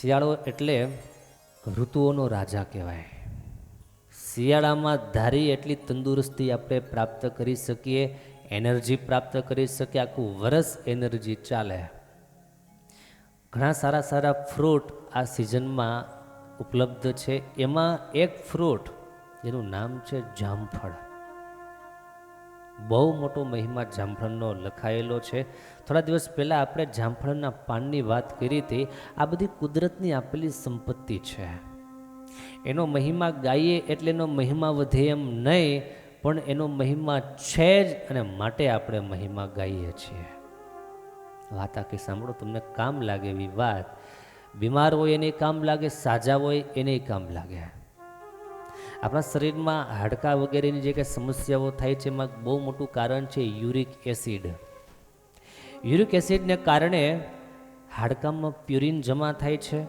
શિયાળો એટલે ઋતુઓનો રાજા કહેવાય. શિયાળામાં ધારી એટલી તંદુરસ્તી આપણે પ્રાપ્ત કરી શકીએ, એનર્જી પ્રાપ્ત કરી શકીએ, આખું વરસ એનર્જી ચાલે. ઘણા સારા સારા ફ્રૂટ આ સિઝનમાં ઉપલબ્ધ છે. એમાં એક ફ્રૂટ જેનું નામ છે જામફળ. બહુ મોટો મહિમા જામફળનો લખાયેલો છે. થોડા દિવસ પહેલાં આપણે જામફળના પાનની વાત કરી હતી. આ બધી કુદરતની આપેલી સંપત્તિ છે. એનો મહિમા ગાઈએ એટલે એનો મહિમા વધે એમ નહીં, પણ એનો મહિમા છે જ અને માટે આપણે મહિમા ગાઈએ છીએ. વાત આખી સાંભળો, તમને કામ લાગે એવી વાત. બીમાર હોય એને કામ લાગે, સાજા હોય એને કામ લાગે. આપણા શરીરમાં હાડકાં વગેરેની જે કંઈ સમસ્યાઓ થાય છે, એમાં બહુ મોટું કારણ છે યુરિક એસિડ. યુરિક એસિડને કારણે હાડકામાં પ્યુરિન જમા થાય છે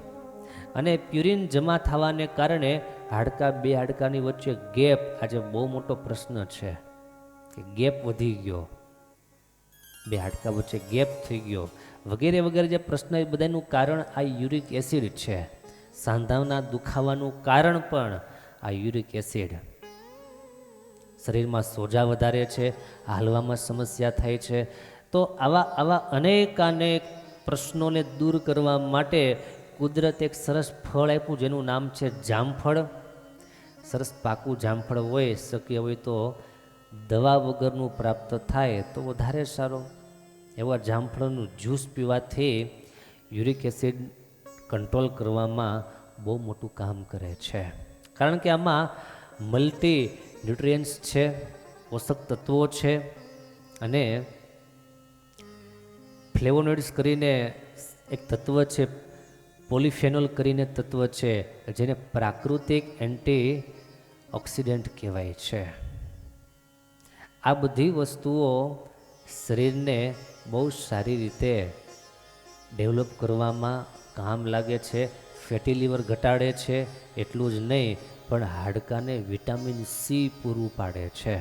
અને પ્યુરિન જમા થવાને કારણે હાડકાં બે હાડકાની વચ્ચે ગેપ આજે બહુ મોટો પ્રશ્ન છે કે ગેપ વધી ગયો. બે હાડકા વચ્ચે ગેપ થઈ ગયો. વગેરે વગેરે જે પ્રશ્ન એ બધાનું કારણ આ યુરિક એસિડ છે. સાંધાના દુખાવાનું કારણ પણ આ યુરિક એસિડ. શરીરમાં સોજા વધારે છે, હાલવામાં સમસ્યા થાય છે. તો આવા આવા અનેકાનેક પ્રશ્નોને દૂર કરવા માટે કુદરત એક સરસ ફળ આપ્યું, જેનું નામ છે જામફળ. સરસ પાકું જામફળ હોય, શક્ય હોય તો દવા વગરનું પ્રાપ્ત થાય તો વધારે સારો. એવા જામફળનું જ્યુસ પીવાથી યુરિક એસિડ કંટ્રોલ કરવામાં બહુ મોટું કામ કરે છે. કારણ કે આમાં મલ્ટી ન્યુટ્રિયન્ટ્સ છે, પોષક તત્વો છે અને ફ્લેવોનોઇડ્સ કરીને એક તત્વ છે પોલિફેનોલ કરીને તત્વ છે, જેને પ્રાકૃતિક એન્ટી ઓક્સિડન્ટ કહેવાય છે. આ બધી વસ્તુઓ શરીરને બહુ સારી રીતે ડેવલપ કરવામાં કામ લાગે છે. ફેટી લીવર ઘટાડે છે એટલું જ નહીં, પણ હાડકાને વિટામિન સી પૂરું પાડે છે.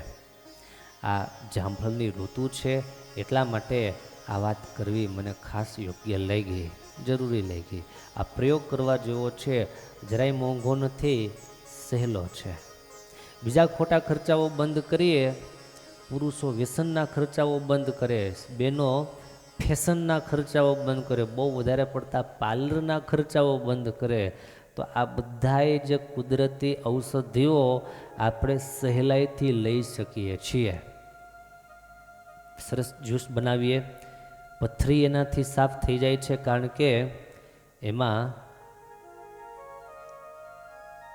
આ જામફળની ઋતુ છે, એટલા માટે આ વાત કરવી મને ખાસ યોગ્ય લઈ ગઈ જરૂરી લઈ ગઈ આ પ્રયોગ કરવા જેવો છે, જરાય મોંઘો નથી, સહેલો છે. બીજા ખોટા ખર્ચાઓ બંધ કરીએ, પુરુષો વ્યસનના ખર્ચાઓ બંધ કરે, બહેનો ફેશનના ખર્ચાઓ બંધ કરે, બહુ વધારે પડતા પાર્લરના ખર્ચાઓ બંધ કરે, તો આ બધાએ જે કુદરતી ઔષધિઓ આપણે સહેલાઈથી લઈ શકીએ છીએ. સરસ જ્યુસ બનાવીએ. પથરી એનાથી સાફ થઈ જાય છે કારણ કે એમાં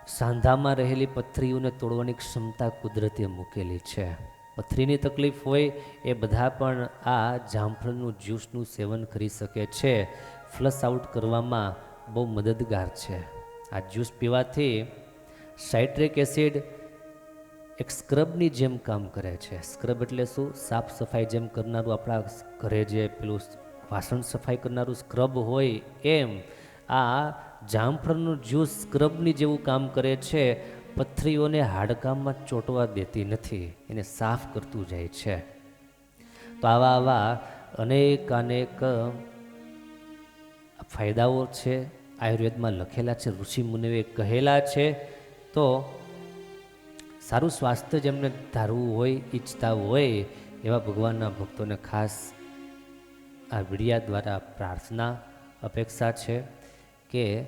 સાંધામાં રહેલી પથરીઓને તોડવાની ક્ષમતા કુદરતે મૂકેલી છે. પથરીની તકલીફ હોય એ બધા પણ આ જામફળનું જ્યુસનું સેવન કરી શકે છે. ફ્લશ આઉટ કરવામાં બહુ મદદગાર છે. આ જ્યુસ પીવાથી સાઇટ્રિક એસિડ એક સ્ક્રબની જેમ કામ કરે છે. સ્ક્રબ એટલે શું? સાફ સફાઈ જેમ કરનારું આપણા ઘરે જે પેલું વાસણ સફાઈ કરનારું સ્ક્રબ હોય એમ આ જામફળનું જ્યુસ સ્ક્રબની જેવું કામ કરે છે. પથરીઓને હાડકામાં ચોંટવા દેતી નથી, એને સાફ કરતું જાય છે. તો આવા આવા અનેક અનેક ફાયદાઓ છે. આયુર્વેદમાં લખેલા છે, ઋષિ મુનિએ કહેલા છે. તો સારું સ્વાસ્થ્ય જેમને ધારવું હોય, ઈચ્છતા હોય, એવા ભગવાનના ભક્તોને ખાસ આ વિડિયા દ્વારા પ્રાર્થના અપેક્ષા છે કે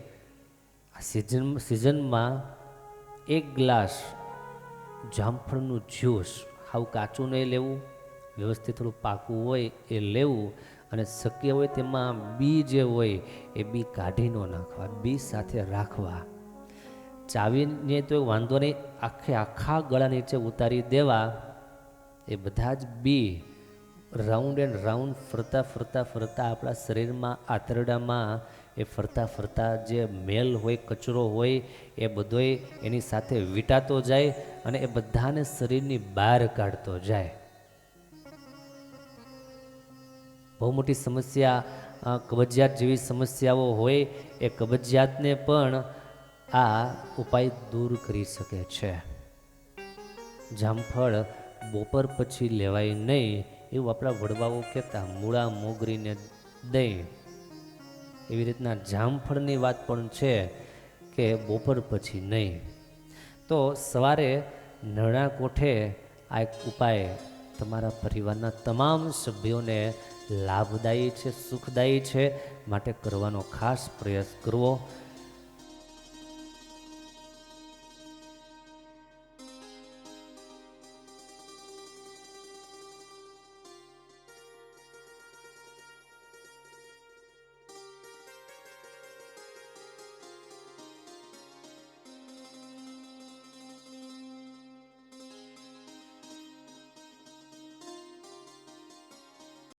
આ સિઝન સિઝનમાં એક ગ્લાસ જામફળનું જ્યુસ. હાવ કાચું નહીં લેવું. વ્યવસ્થિત થોડું પાકું હોય એ લેવું અને શક્ય હોય તેમાં બી જે હોય એ બી કાઢી ન નાખવા, બી સાથે રાખવા. ચાવીને તો વાંધો નહીં, આખે આખા ગળા નીચે ઉતારી દેવા. એ બધા જ બી રાઉન્ડ એન્ડ રાઉન્ડ ફરતા ફરતા ફરતા આપણા શરીરમાં, આંતરડામાં એ ફરતા ફરતા જે મેલ હોય, કચરો હોય, એ બધોય એની સાથે વીટાતો જાય અને એ બધાને શરીરની બહાર કાઢતો જાય. બહુ મોટી સમસ્યા કબજિયાત જેવી સમસ્યાઓ હોય, એ કબજિયાતને પણ આ ઉપાય દૂર કરી શકે છે. જામફળ બપોર પછી લેવાય નહીં એવું આપણા વડવાઓ કહેતા, મૂળા મોગરીને દહીં. એવી રીતના જામફળની વાત પણ છે કે બપોર પછી નહીં. તો સવારે નળા કોઠે આ એક ઉપાય તમારા પરિવારના તમામ સભ્યોને લાભદાયી છે, સુખદાયી છે માટે કરવાનો ખાસ પ્રયાસ કરવો.